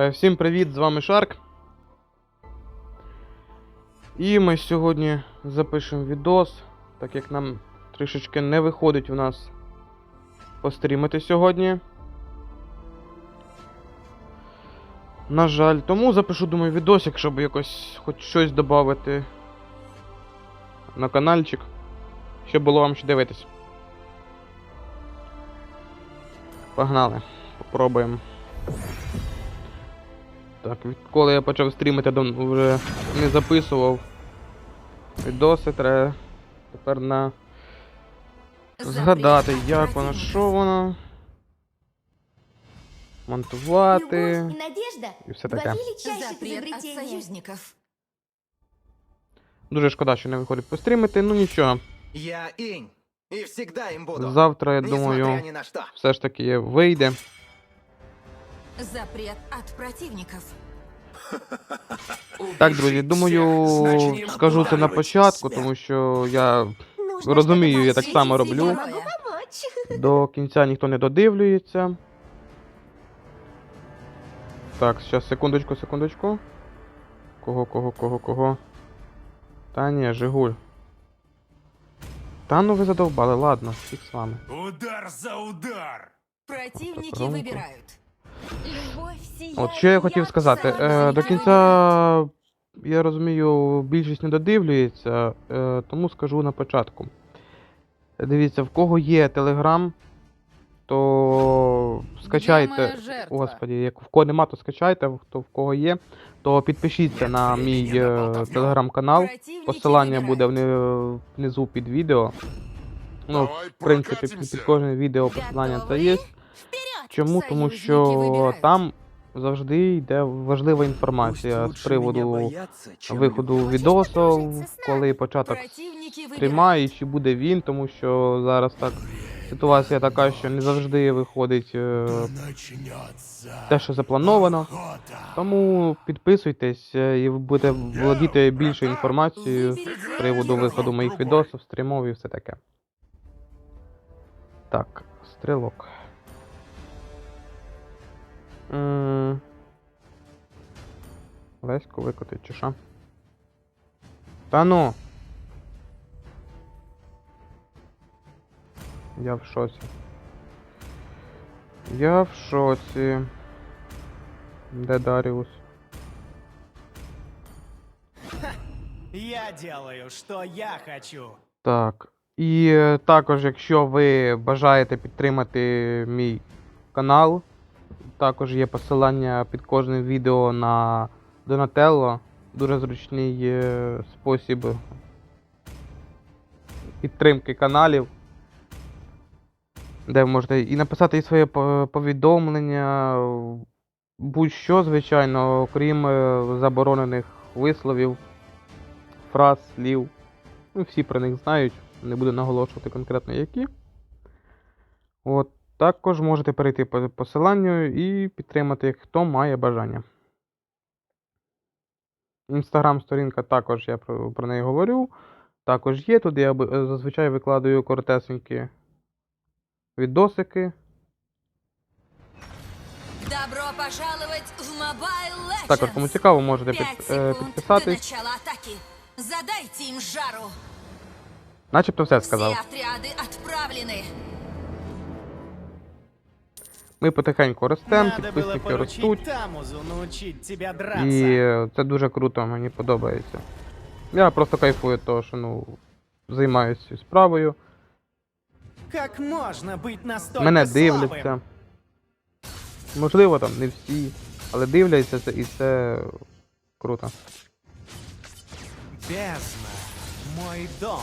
Е, Всім привіт, з вами Шарк. І ми сьогодні запишемо відос, так як нам трішечки не виходить у нас пострімити сьогодні. На жаль, тому запишу, думаю, відосик, щоб якось хоч щось додати на каналчик, щоб було вам що дивитись. Погнали, попробуємо. Так, відколи я почав стрімити, давно вже не записував відоси, треба тепер на згадати, як воно, що воно. Монтувати. І все таке. Дуже шкода, що не виходить пострімити, ну нічого. Я Инь, и всегда им буду. Завтра, я думаю, все ж таки вийде. Запрет от противников. Так, друзі, думаю, скажу це на початку, тому що я розумію, я так само роблю. До кінця ніхто не додивлюється. Так, зараз, секундочку, секундочку. Кого, кого, кого, кого? Та ні, Жигуль. Та ну ви задовбали, ладно, фіг з вами. Удар за удар! Противники Громко. От що я хотів сказати. Е, до кінця, я розумію, більшість не додивлюється, е, тому скажу на початку. Дивіться, в кого є Телеграм, то скачайте. Господі, як в кого нема, то скачайте, хто в кого є, то підпишіться на мій е, телеграм-канал. Посилання буде внизу під відео. Ну, в принципі, під, під кожним відео посилання це є. Чому? Тому що там завжди йде важлива інформація з приводу виходу відосу, коли початок выбирают. і чи буде він, тому що зараз так ситуація така, що не завжди виходить е, те, що заплановано. Тому підписуйтесь е, і ви будете володіти більшою інформацією з приводу виходу моїх відосів, стрімов і все таке. Так, стрілок. М, Леську викотить чи що? Та ну. Я в шоці. Я в шоці. Де Даріус? Я делаю, что я хочу. Так. І е, також, якщо ви бажаєте підтримати мій канал, також є посилання під кожним відео на Donatello. Дуже зручний е, спосіб підтримки каналів. Де ви можете і написати і своє повідомлення, будь-що, звичайно, окрім е, заборонених висловів, фраз, слів. Ну, всі про них знають, не буду наголошувати конкретно які. От, також можете перейти по посиланню і підтримати, хто має бажання. Інстаграм-сторінка також я про, про неї говорю. Також є. Тут я зазвичай викладаю коротесенькі відосики. Добро пожаловать в Mobile Legends. Також, кому цікаво, можете під, е, підписатись. Задайте им жару. Начебто все сказав. отряды отправлены. Ми потихеньку ростемо, Надо было підписники поручить ростуть. Тамузу научить тебя драться. І е, це дуже круто, мені подобається. Я просто кайфую від того, що ну, займаюся цією справою. Как можно быть настолько Мене слабым? дивляться. Можливо, там не всі, але дивляться це і це круто. Бездна. Мой дом.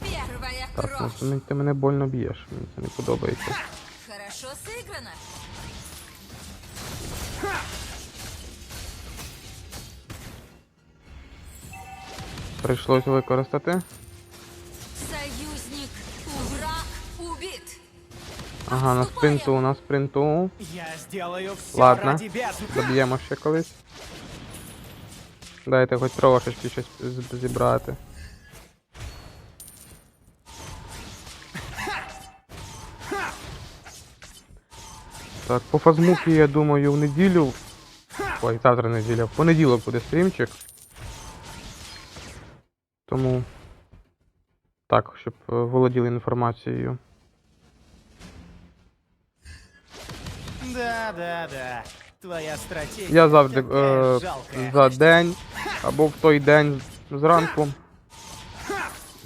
Первая Так, кровь. ну, ти мене больно б'єш, мені це не подобається. Хорошо сыграно. Прийшлось використати. Союзник враг убит. Ага, на спринту, на спринту. Я сделаю все Ладно. Доб'ємо ще колись. Дайте хоч трошечки щось зібрати. Так, по фазмукі, я думаю, в неділю. Ой, завтра неділя. В понеділок буде стрімчик. Тому. Так, щоб е, володіли інформацією. Да, да, да. Твоя стратегія. Я завжди е, за день або в той день зранку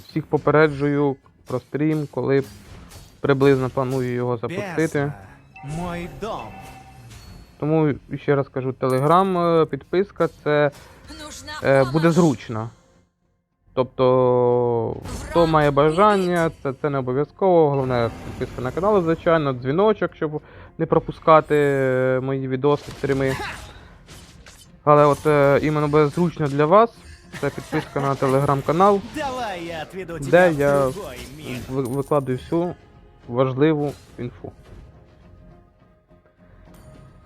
всіх попереджую про стрім, коли приблизно планую його запустити. Дом. Тому ще раз кажу, телеграм, підписка це е, буде зручно. Тобто, хто має бажання, це, це не обов'язково. Головне підписка на канал, звичайно, дзвіночок, щоб не пропускати е, мої відоси, стріми. Але от е, іменно буде зручно для вас. Це підписка на телеграм-канал, Давай я отведу де в я другой мир. ви- всю важливу інфу.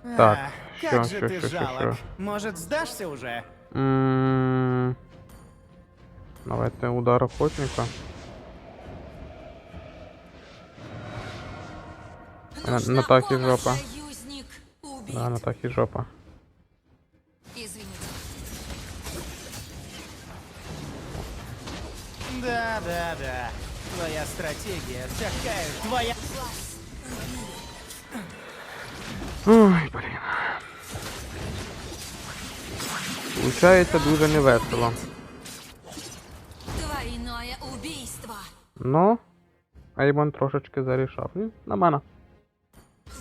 Так, Ах, що, как же що, ты що, що, жалок. що? Может, сдашься уже? М, Давайте удар охотника. На- Нужна Натахи помощь, жопа. Союзник убит. Да, на так і жопа. Извините. Да, да, да. Твоя стратегия такая же. Твоя... Ой, блін. Получається дуже невесело. Двойное убийство. Ну, Айбон трошечки зарішав. Ні, На мене.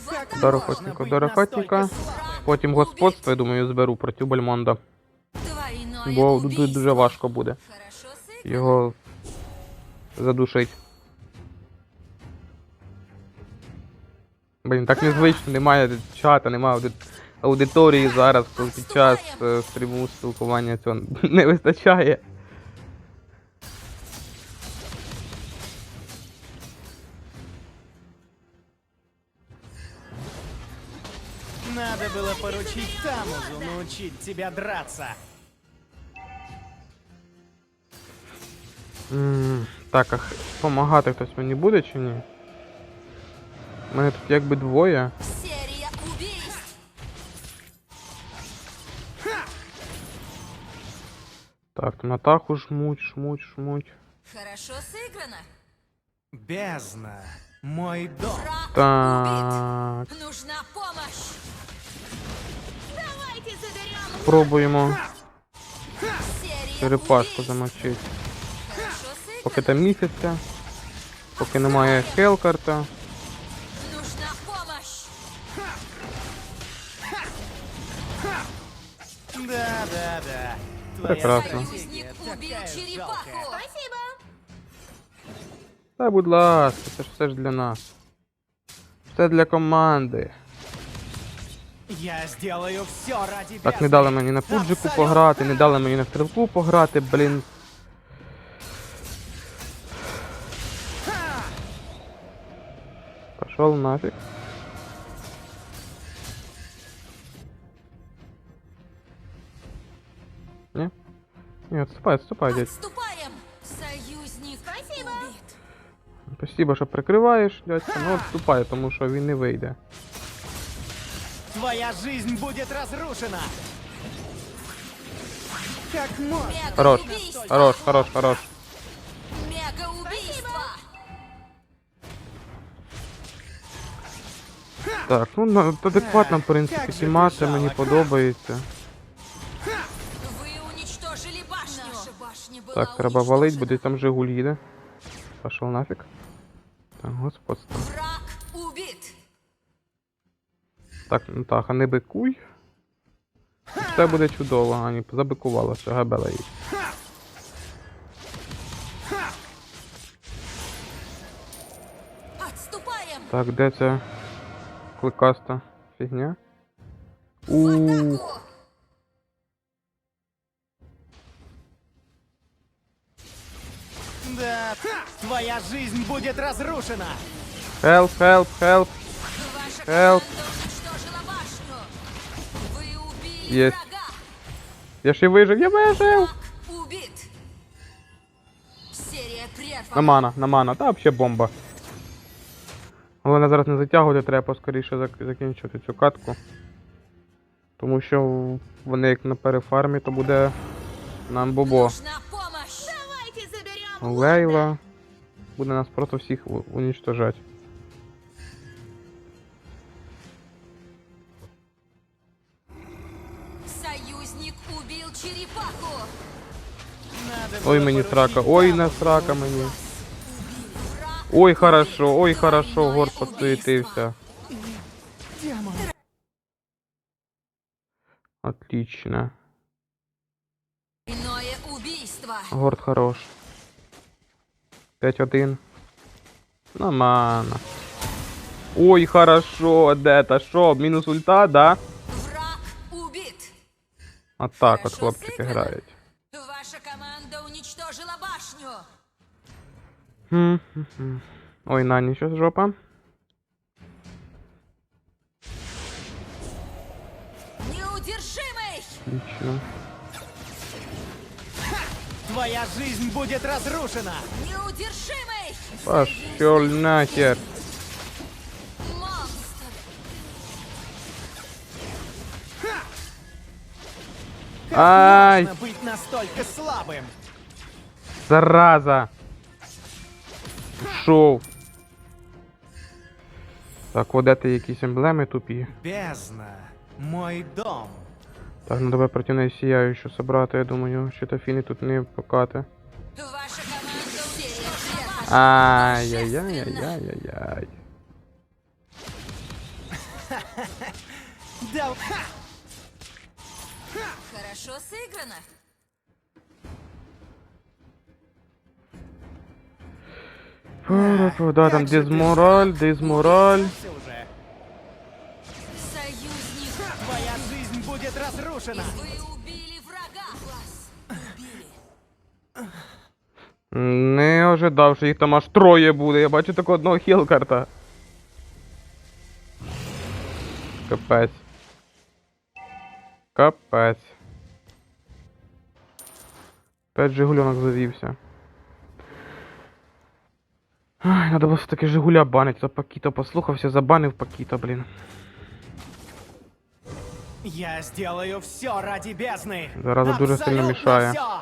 Как Удар можно охотника, быть удар охотника. настолько слабым? Потім господство, я думаю, зберу проти Бальмонда. Двойное Бо убийство. тут дуже важко буде Хорошо сыграно. його задушить. Блін, так незвично, немає чата, немає аудиторії зараз, під час е, стріму спілкування цього не вистачає. Надо было поручить Тамузу научить тебя драться. М, Так, а х- помагати хтось мені буде чи ні? Мене тут якби двоє. Серия убийств. Так, Натаху жмуть, жмуть, жмуть. Хорошо сыграно. Бездна. Мой дом. Так. Нужна помощь. Давайте заберем. пробуємо черепашку замочити. Поки там місяця, поки немає хелкарта. Да, да. Прекрасно. Союзник убил черепаху. Спасибо. Та будь ласка, це ж все ж для нас. Все для команди. Я сделаю все ради Так, не дали мені на пуджику пограти, не дали мені на стрілку пограти, блін. Пошел нафиг. Не, отступай, отступай, дядь. Отступаем. Союзник Спасибо. убит. Спасибо, що прикриваєш, дядька, ну отступай, тому що він не вийде. Твоя жизнь будет разрушена. Как можно? Хорош, хорош, хорош, хорош. Мега убийство. Так, ну адекватно, в принципі, Як же тімати мені подобається. Так, треба валить, буде там Жигуль їде. Пошел нафиг. Так, господство. Так, ну так, а не бикуй. Все буде чудово, а не забикувалася, габела їй. Так, де ця кликаста фігня? Ух, Да, твоя жизнь будет разрушена. Help. башню. Вы убили Есть. Я ще вижив, я вижив! Враг убит. Серия прервана. На мана, на мана, та взагалі бомба. Головне зараз не затягувати, треба поскоріше зак- закінчувати цю катку. Тому що вони як на перефармі, то буде нам бобо. Лейла буде нас просто всіх у- уничтожать. Союзник убил черепаху. Надо Ой, было мені поручить срака, ой, даму не срака мені. Враг Ой, хорошо, ой, хорошо, горд подсуетився. Отлично. Двойное убийство. Горд хорош. 5-1. Нормально. Ой, хорошо, де та що? Мінус ульта, да? Враг убит. От так от хлопчики грають. Ваша команда уничтожила башню. Хм-хм-хм. Ой, на нічого жопа. Неудержимый. Отлично. Твоя жизнь будет разрушена! Неудержимый. Пошел нахер. Монстр. Как Ай! можно быть настолько слабым? Зараза! Пішов. Так, от де ти якісь емблеми тупі. Бездна. Мой дом. Так, ну давай протягни сіяючу собрати, я думаю, що тафіни тут не покати. Ай-яй-яй-яй-яй-яй. Хорошо сыграно. Да, там Как же разрушена! Вы убили врага. Вас убили. Не ожидав, що їх там аж троє буде. Я бачу тільки одного хілкарта. Капець. Капець. П'ять Жигульонок завівся. Ай, надо було все-таки Жигуля банить, за Пакіто послухався, забанив Пакіто, блін. Я сделаю все ради бездны! Зараза дуже сильно Абсолютно мішає. всё!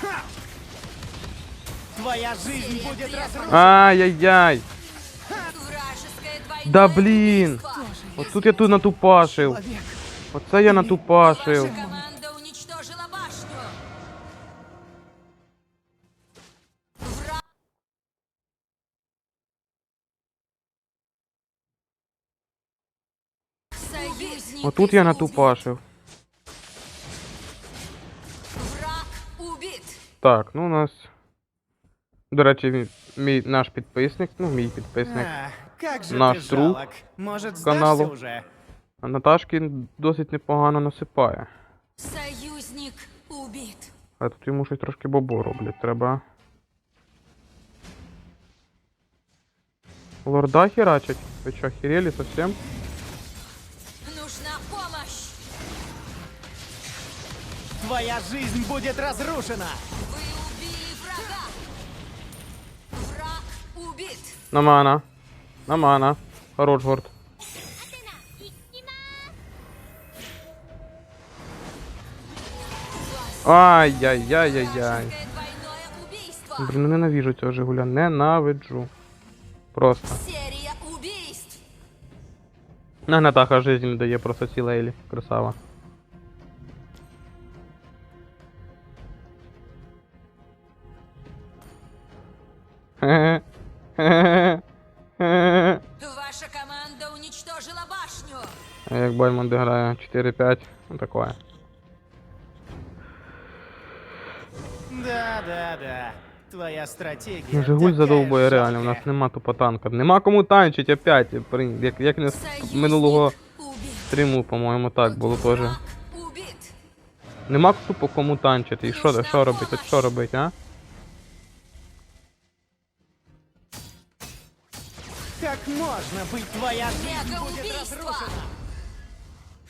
Ха! Твоя жизнь будет разрушена! Ай-яй-яй! Вражеское двойное Да блін! убийство. От тут я тут натупашив. Человек, Оце я натупашив. Отут я натупашив. Так, ну у нас. До речі, мій, наш підписник, ну мій підписник. а, Наш друг каналу. уже? А Наташки досить непогано насипає. Союзник убит. А тут йому щось трошки бобо роблять. Треба. Лорда херачить? Ви що, херели совсем? Твоя жизнь будет разрушена! Вы убили врага. Враг убит. На мана. На мана. Хорош горд. Ай-яй-яй-яй-яй. Блін, ну ненавижу цього Жигуля. Ненавиджу. Просто. Серия убийств. На Натаха жизнь дає просто ці лейлі. Красава. Ваша команда уничтожила башню. А як Бальмонт грає 4-5, ну такое. Да, да, да. Твоя стратегия. Ну, Жигуль задовбує реально, у нас нема тупо танка. Нема кому танчить опять. Як, як не минулого убит. стріму, по-моєму, так було теж. Нема тупо кому танчити. І що, що робити? Що робити, а? Можно быть твоя жизнь будет Мегаубийство. разрушена?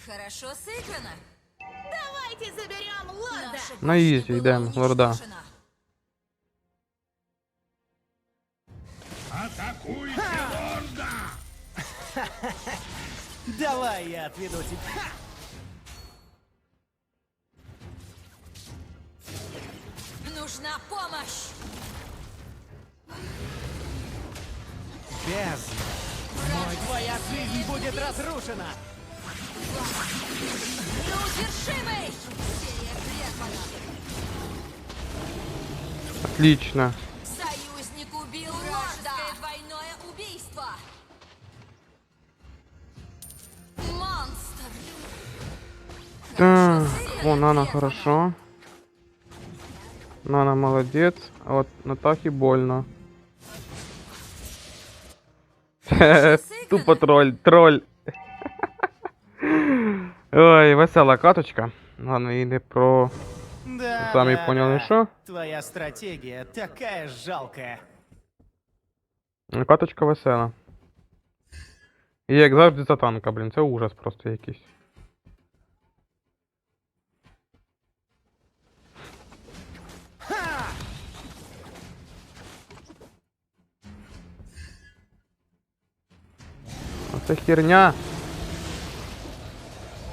Хорошо сыграно. Давайте заберем лорда. На изи идем, лорда. уничтожена. Атакуйте лорда! Давай я отведу тебя. Нужна помощь. Без. Мой, твоя жизнь будет разрушена. Неудержимый. Отлично. Союзник убил Вражеское двойное убийство. Монстр. Так, о, Нана хорошо. Нана молодец, а вот Натахе больно. Тупо тролль, тролль. Ой, весела каточка. Ладно, і не про. Да, Самі да, поняли, да. що? Твоя стратегия такая жалкая. Ну, Каточка весела. І як завжди за танка, блін, це ужас просто якийсь. Оце херня.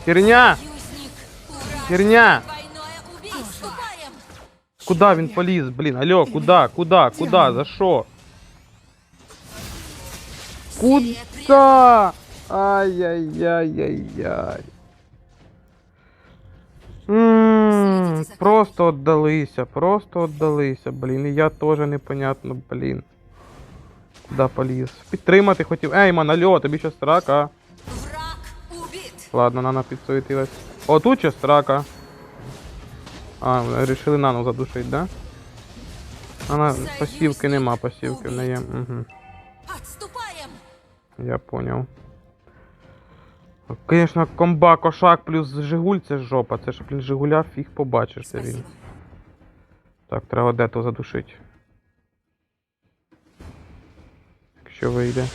Херня! Союзник. Вражеское Херня! двойное убийство. Вступаем. Куда він поліз, блін? Алло, куда, куда, куда, за що? Серия Куда? Ай-яй-яй-яй-яй. М, Просто отдалися, просто отдалися, блін. І я теж непонятно, блін. Куда поліз? Підтримати хотів. Ей, ман, алло, тобі щас срака. Враг убит. Ладно, Нана підсуетилась. О, тут щас срака. А, вирішили Нану задушить, да? Вона пасівки нема, пасівки в неї. Угу. Я понял. Конечно, комба кошак плюс Жигуль це жопа. Це ж, блін, Жигуля фіг побачиш, де він. Так, треба дето задушити. Якщо вийде.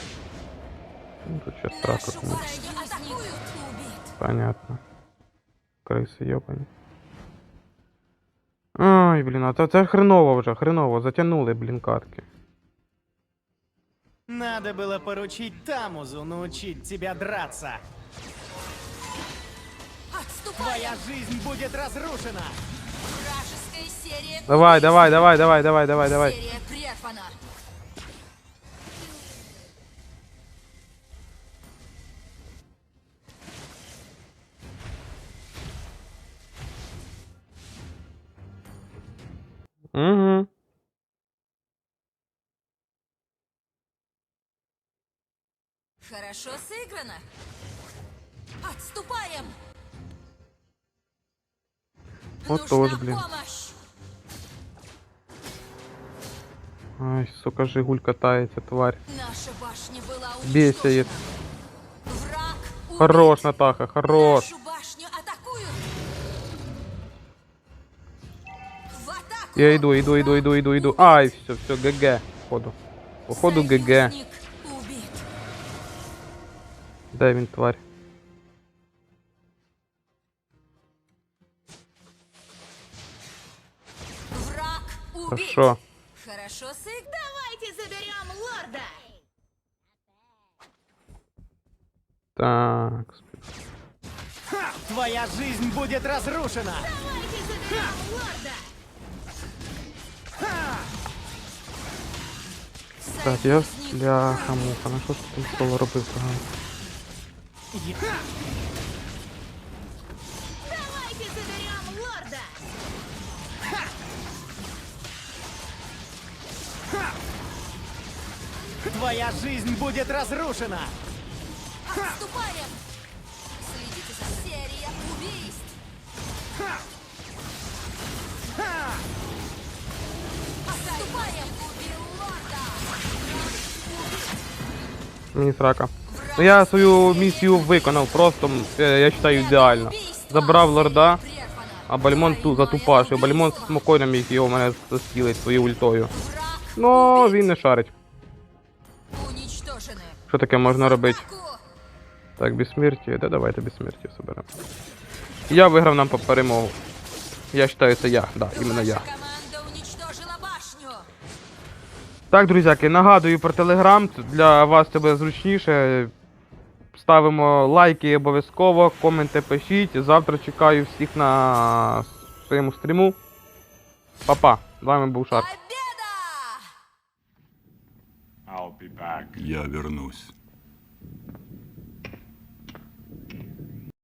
Ну, Тут ще страка Нашу комусь. башню атакуют. Убит. Понятно. Криси йобані. Ай, блін, а це, це хреново вже, хреново. Затягнули, блін, катки. Надо было поручить Тамузу научить тебя драться. Отступаем. Твоя жизнь будет разрушена. Вражеская серия Давай, убийств. давай, давай, давай, давай, давай, давай. Серия прервана. Хорошо сыграно. Отступаем. Вот Нужна тоже, блин. помощь. Ай, сука, Жигуль катається, тварь. Наша башня была Бесит. Враг убит. Хорош, Натаха, хорош. Нашу башню атакуют. В атаку. Я иду, иду, иду, иду, иду, иду. Ай, все, все, ГГ. Походу. Походу ГГ. Дай він тварь. Враг убит. Хорошо. Хорошо сыграно. Давайте заберем лорда. Так. Ха! Твоя жизнь будет разрушена. Давайте заберем лорда. Так, я бляха муха. На що ти там соло робив погано? Я- Давайте заберем лорда. Твоя жизнь будет разрушена. Отступаем. Следите за серия убийств. Отступаем. Убил лорда. Мені срака. Ну я свою місію виконав, просто я вважаю ідеально. Забрав лорда, а Бальмон ту затупашив. Бальмон спокійно міг його мене застрілить своєю ультою. Ну, він не шарить. Що таке можна робити? Так, безсмертие. Да давайте безсмертие соберемо. Я виграв нам по перемогу. Я вважаю, це я. Да, іменно я. Так, друзяки, нагадую про телеграм. Для вас це буде зручніше. Ставимо лайки обов'язково, коменти пишіть. Завтра чекаю всіх на своєму стріму. Па-па, з вами був Шарк. I'll be back. Я вернусь.